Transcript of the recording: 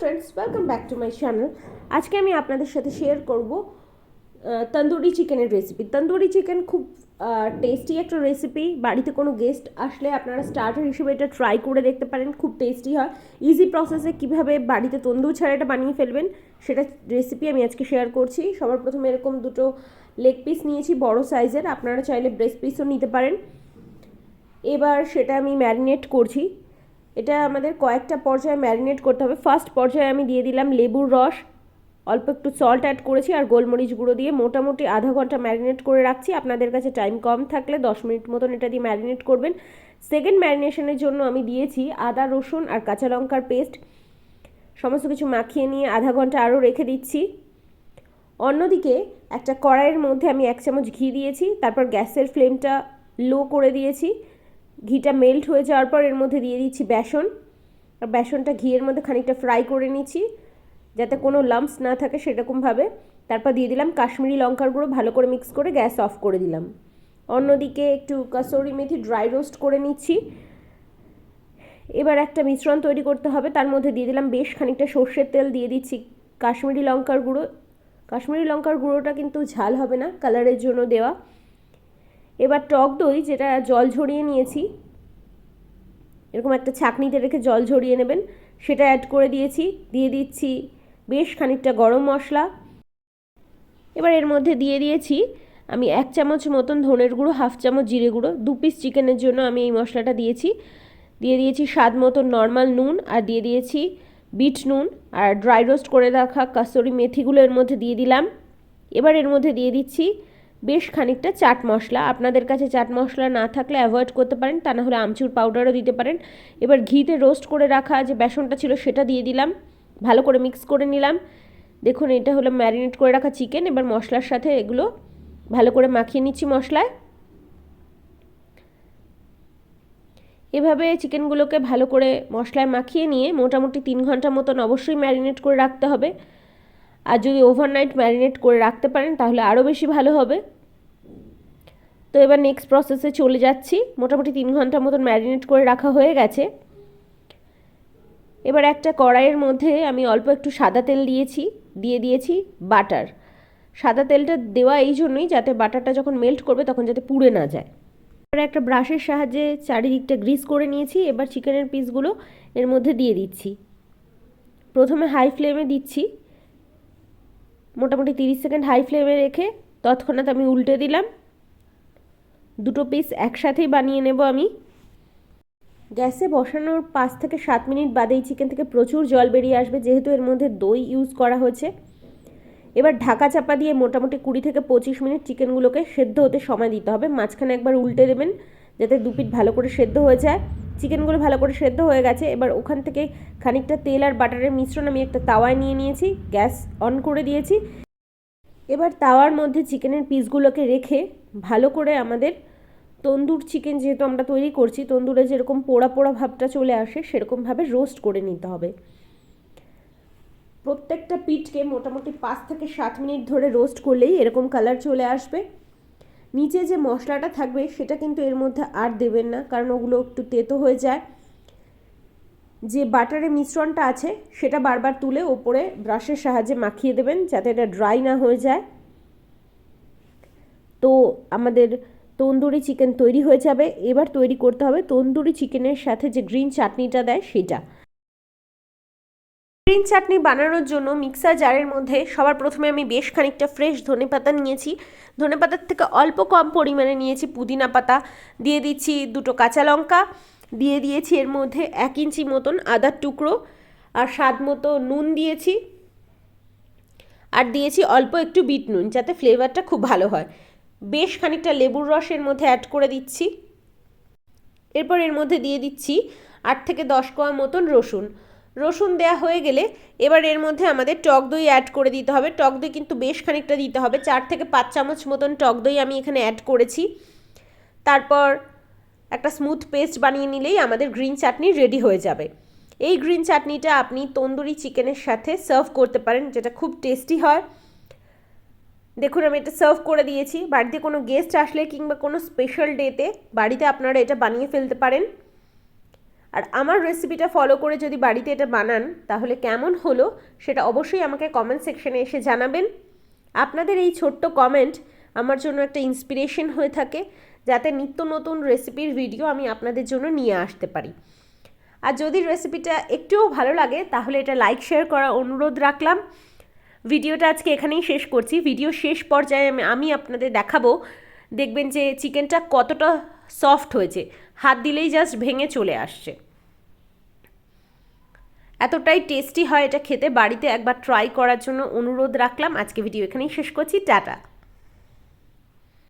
Friends welcome back to my channel আজকে আমি আপনাদের সাথে শেয়ার করব তন্দুরি চিকেনের রেসিপি তন্দুরি চিকেন খুব টেস্টি একটা রেসিপি বাড়িতে কোনো গেস্ট আসলে আপনারা স্টার্টার হিসেবে এটা ট্রাই করে দেখতে পারেন, খুব টেস্টি হয়। ইজি প্রসেসে কীভাবে বাড়িতে তন্দুর ছাড়া এটা বানিয়ে ফেলবেন, সেটা রেসিপি আমি আজকে শেয়ার করছি। সবার প্রথমে এরকম দুটো লেগ পিস নিয়েছি, বড় সাইজের আপনারা চাইলে ব্রেস্ট পিসও নিতে পারেন। এবার সেটা আমি ম্যারিনেট করছি। এটা আমাদের কয়েকটা পর্যায়ে ম্যারিনেট করতে হবে। ফার্স্ট পর্যায়ে আমি দিয়ে দিলাম লেবুর রস। অল্প একটু সল্ট অ্যাড করেছি আর গোলমরিচ গুঁড়ো দিয়ে মোটামুটি আধা ঘণ্টা ম্যারিনেট করে রাখছি। আপনাদের কাছে টাইম কম থাকলে দশ মিনিট মতন এটা দিয়ে ম্যারিনেট করবেন। সেকেন্ড ম্যারিনেশনের জন্য আমি দিয়েছি আদা, রসুন আর কাঁচা লঙ্কার পেস্ট সমস্ত কিছু মাখিয়ে নিয়ে আধা ঘণ্টা আরও রেখে দিচ্ছি। অন্যদিকে একটা কড়াইয়ের মধ্যে আমি এক চামচ ঘি দিয়েছি। তারপর গ্যাসের ফ্লেমটা লো করে দিয়েছি। ঘিটা মেল্ট হয়ে যাওয়ার পর এর মধ্যে দিয়ে দিচ্ছি বেসন। আর বেসনটা ঘিয়ের মধ্যে খানিকটা ফ্রাই করে নিচ্ছি, যাতে কোনো লাম্পস না থাকে সেরকমভাবে। তারপর দিয়ে দিলাম কাশ্মীরি লঙ্কার গুঁড়ো, ভালো করে মিক্স করে গ্যাস অফ করে দিলাম। অন্যদিকে একটু কাসরি মেথি ড্রাই রোস্ট করে নিচ্ছি। এবার একটা মিশ্রণ তৈরি করতে হবে, তার মধ্যে দিয়ে দিলাম বেশ খানিকটা সর্ষের তেল, দিয়ে দিচ্ছি কাশ্মীরি লঙ্কার গুঁড়ো। কাশ্মীরি লঙ্কার গুঁড়োটা কিন্তু ঝাল হবে না কালারের জন্য দেওয়া। এবার টক দই যেটা জল ঝরিয়ে নিয়েছি, এরকম একটা ছাকনিতে রেখে জল ঝরিয়ে নেবেন, সেটা অ্যাড করে দিয়েছি, দিয়ে দিচ্ছি বেশ খানিকটা গরম মশলা। এবার এর মধ্যে দিয়ে দিয়েছি আমি এক চামচ মতন ধনের গুঁড়ো, হাফ চামচ জিরে গুঁড়ো, দু পিস চিকেনের জন্য আমি এই মশলাটা দিয়েছি। দিয়ে দিয়েছি স্বাদ মতন নর্মাল নুন আর দিয়ে দিয়েছি বিট নুন আর ড্রাই রোস্ট করে রাখা কাসরি মেথিগুলো এর মধ্যে দিয়ে দিলাম। এবার এর মধ্যে দিয়ে দিচ্ছি বেশ খানিকটা চাট মশলা। আপনাদের কাছে চাট মশলা না থাকলে অ্যাভয়েড করতে পারেন, তা না হলে আমচুর পাউডারও দিতে পারেন। এবার ঘিতে রোস্ট করে রাখা যে বেসনটা ছিল সেটা দিয়ে দিলাম। ভালো করে মিক্স করে নিলাম। দেখুন, এটা হলো ম্যারিনেট করে রাখা চিকেন এবার মশলার সাথে এগুলো ভালো করে মাখিয়ে নিচ্ছি মশলায়। এভাবে চিকেনগুলোকে ভালো করে মশলায় মাখিয়ে নিয়ে মোটামুটি তিন ঘণ্টা মতন অবশ্যই ম্যারিনেট করে রাখতে হবে। আর যদি ওভারনাইট ম্যারিনেট করে রাখতে পারেন, তাহলে আরও বেশি ভালো হবে। তো এবার নেক্সট প্রসেসে চলে যাচ্ছি। মোটামুটি তিন ঘণ্টার মতন ম্যারিনেট করে রাখা হয়ে গেছে। এবার একটা কড়াইয়ের মধ্যে আমি অল্প একটু সাদা তেল দিয়েছি, দিয়ে দিয়েছি বাটার। সাদা তেলটা দেওয়া এই জন্যই যাতে বাটারটা যখন মেল্ট করবে, তখন যাতে পুড়ে না যায়। এবার একটা ব্রাশের সাহায্যে চারিদিকটা গ্রিস করে নিয়েছি। এবার চিকেনের পিসগুলো এর মধ্যে দিয়ে দিচ্ছি। প্রথমে হাই ফ্লেমে দিচ্ছি। মোটামুটি তিরিশ সেকেন্ড হাই ফ্লেমে রেখে তৎক্ষণাৎ আমি উল্টে দিলাম। দুটো পিস একসাথেই বানিয়ে নেব আমি। গ্যাসে বসানোর পাঁচ থেকে সাত মিনিট বাদেই চিকেন থেকে প্রচুর জল বেরিয়ে আসবে, যেহেতু এর মধ্যে দই ইউজ করা হয়েছে। এবার ঢাকা চাপা দিয়ে মোটামুটি কুড়ি থেকে পঁচিশ মিনিট চিকেনগুলোকে সেদ্ধ হতে সময় দিতে হবে। মাঝখানে একবার উল্টে দেবেন, যাতে দু পিঠ ভালো করে সেদ্ধ হয়ে যায়। চিকেনগুলো ভালো করে সেদ্ধ হয়ে গেছে, এবার ওখান থেকে খানিকটা তেল আর বাটারের মিশ্রণ আমি একটা তাওয়ায় নিয়ে নিয়েছি, গ্যাস অন করে দিয়েছি। এবার তাওয়ার মধ্যে চিকেনের পিসগুলোকে রেখে ভালো করে আমাদের তন্দুর চিকেন যেহেতু আমরা তৈরি করছি, তন্দুরে যেরকম পোড়া পোড়া ভাবটা চলে আসে, সেরকমভাবে রোস্ট করে নিতে হবে। প্রত্যেকটা পিঠকে মোটামুটি পাঁচ থেকে সাত মিনিট ধরে রোস্ট করলেই এরকম কালার চলে আসবে। নিচে যে মশলাটা থাকবে সেটা কিন্তু এর মধ্যে আর দেবেন না, কারণ ওগুলো একটু তেতো হয়ে যায়। যে বাটারের মিশ্রণটা আছে, সেটা বারবার তুলে ওপরে ব্রাশের সাহায্যে মাখিয়ে দেবেন যাতে এটা ড্রাই না হয়ে যায়। তো আমাদের তন্দুরি চিকেন তৈরি হয়ে যাবে। এবার তৈরি করতে হবে তন্দুরি চিকেনের সাথে যে গ্রিন চাটনিটা দেয় সেটা। গ্রিন চাটনি বানানোর জন্য মিক্সার জারের মধ্যে সবার প্রথমে আমি বেশ খানিকটা ফ্রেশ ধনে পাতা নিয়েছি। ধনে পাতার থেকে অল্প কম পরিমাণে নিয়েছি পুদিনা পাতা। দিয়ে দিচ্ছি দুটো কাঁচা লঙ্কা। দিয়ে দিয়েছি এর মধ্যে এক ইঞ্চি মতন আদার টুকরো আর স্বাদ মতো নুন দিয়েছি। আর দিয়েছি অল্প একটু বিট নুন যাতে ফ্লেভারটা খুব ভালো হয়। বেশ খানিকটা লেবুর রসের মধ্যে অ্যাড করে দিচ্ছি। এরপর এর মধ্যে দিয়ে দিচ্ছি আট থেকে দশ কোয়া মতন রসুন। রসুন দেওয়া হয়ে গেলে এবার এর মধ্যে আমাদের টক দই অ্যাড করে দিতে হবে। টক দই কিন্তু বেশ খানিকটা দিতে হবে। চার থেকে পাঁচ চামচ মতন টক দই আমি এখানে অ্যাড করেছি। তারপর একটা স্মুথ পেস্ট বানিয়ে নিলেই আমাদের গ্রিন চাটনি রেডি হয়ে যাবে। এই গ্রিন চাটনিটা আপনি তন্দুরি চিকেনের সাথে সার্ভ করতে পারেন, যেটা খুব টেস্টি হয়। দেখুন, আমি এটা সার্ভ করে দিয়েছি। বাড়িতে কোনো গেস্ট আসলে কিংবা কোনো স্পেশাল ডেতে বাড়িতে আপনারা এটা বানিয়ে ফেলতে পারেন। আর আমার রেসিপিটা ফলো করে যদি বাড়িতে এটা বানান, তাহলে কেমন হলো সেটা অবশ্যই আমাকে কমেন্ট সেকশনে এসে জানাবেন। আপনাদের এই ছোট্ট কমেন্ট আমার জন্য একটা ইন্সপিরেশন হয়ে থাকে, যাতে নিত্য নতুন রেসিপির ভিডিও আমি আপনাদের জন্য নিয়ে আসতে পারি। আর যদি রেসিপিটা একটুও ভালো লাগে, তাহলে এটা লাইক শেয়ার করার অনুরোধ রাখলাম। ভিডিওটা আজকে এখানেই শেষ করছি। ভিডিও শেষ পর্যায়ে আমি আপনাদের দেখাবো। দেখবেন যে চিকেনটা কতটা সফট হয়েছে। হাত দিলেই জাস্ট ভেঙে চলে আসছে। এতটাই টেস্টি হয় এটা খেতে। বাড়িতে একবার ট্রাই করার জন্য অনুরোধ রাখলাম। আজকে ভিডিও এখানেই শেষ করছি। টাটা।